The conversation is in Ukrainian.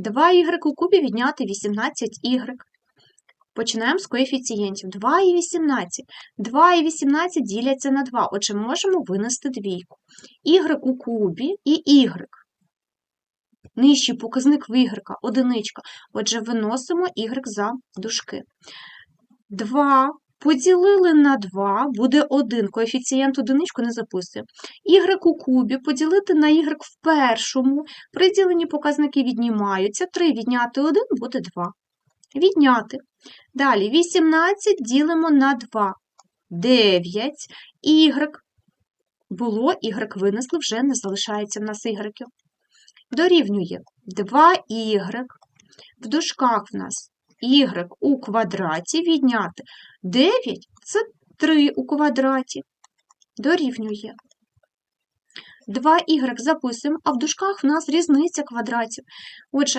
2y у кубі відняти 18y. Починаємо з коефіцієнтів. 2 і 18. 2 і 18 діляться на 2, отже, можемо винести двійку. y у кубі і y. Нижчий показник в y – одиничка. Отже, виносимо y за дужки. 2 поділили на 2, буде 1. Коефіцієнт одиничку не записуємо. y у кубі поділити на y в першому. При діленні показники віднімаються. 3 відняти 1 буде 2. Відняти. Далі 18 ділимо на 2. 9. Y. Було, y винесли, вже не залишається в нас y. Дорівнює 2y. В дужках в нас y у квадраті відняти 9 – це 3 у квадраті. Дорівнює. 2y записуємо, а в дужках в нас різниця квадратів. Отже,